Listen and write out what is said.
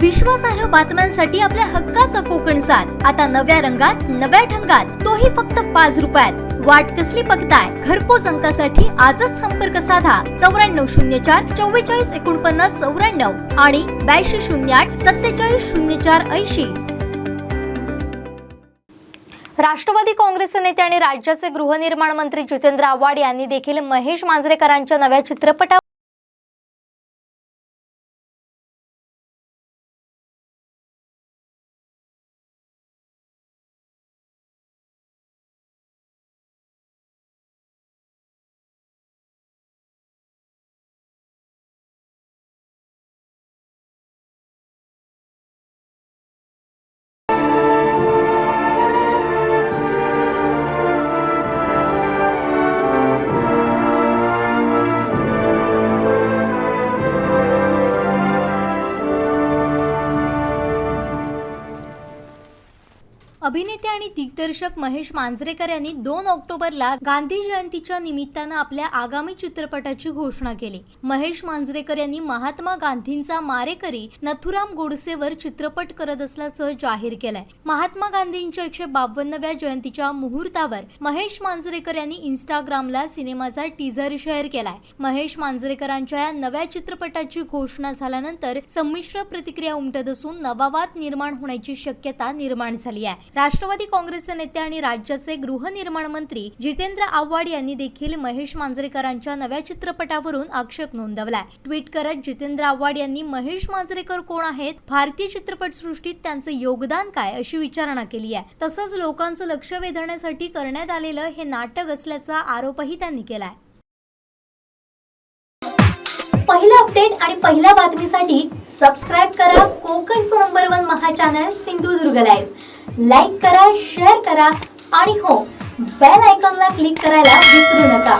विश्वासार्ह बातम्यांसाठी आपल्या हक्काचा कोकण साथ. आता नव्या रंगात नव्या ढंगात. तोही फक्त पाच रुपयात. वाट कसली बघताय? घरपोच अंकासाठी आजच संपर्क साधा. चौऱ्याण्णव शून्य चार चव्वेचाळीस एकोणपन्नास चौऱ्याण्णव आणि ब्याऐंशी शून्य आठ सत्तेचाळीस शून्य चार ऐंशी. राष्ट्रवादी काँग्रेसचे नेते आणि राज्याचे गृहनिर्माण मंत्री जितेंद्र आव्हाड यांनी देखील महेश मांजरेकरांच्या नव्या चित्रपटा अभिनेते आणि दिग्दर्शक महेश मांजरेकर यांनी दोन ऑक्टोबरला गांधी जयंतीच्या निमित्तानं आपल्या आगामी चित्रपटाची घोषणा केली. महेश मांजरेकर यांनी महात्मा गांधींचा मारेकरी नथुराम गोडसेवर चित्रपट करत असल्याचं जाहीर केलंय. महात्मा गांधींच्या एकशे बावन्नव्या जयंतीच्या मुहूर्तावर महेश मांजरेकर यांनी इंस्टाग्रामला सिनेमाचा टीझर शेअर केलाय. महेश मांजरेकरांच्या या नव्या चित्रपटाची घोषणा झाल्यानंतर संमिश्र प्रतिक्रिया उमटत असून नवा वाद निर्माण होण्याची शक्यता निर्माण झाली आहे. राष्ट्रवादी काँग्रेसचे नेते आणि राज्याचे गृहनिर्माण मंत्री जितेंद्र आव्हाड यांनी देखील महेश मांजरेकरांच्या नव्या चित्रपटावरून आक्षेप नोंदवलाय. ट्विट करत जितेंद्र आव्हाड यांनी महेश मांजरेकर कोण आहेत? भारतीय चित्रपटसृष्टीत त्यांचं योगदान काय? अशी विचारणा केली आहे. तसंच लोकांचं लक्ष वेधण्यासाठी करण्यात आलेलं हे नाटक असल्याचा आरोपही त्यांनी केलाय. पहिलं अपडेट आणि पहिल्या बातमीसाठी सबस्क्राईब करा कोकणचं नंबर वन महा चॅनल सिंधुदुर्ग लाईव्ह लाईक करा शेअर करा आणि हो बेल आयकॉनला क्लिक करायला विसरू नका.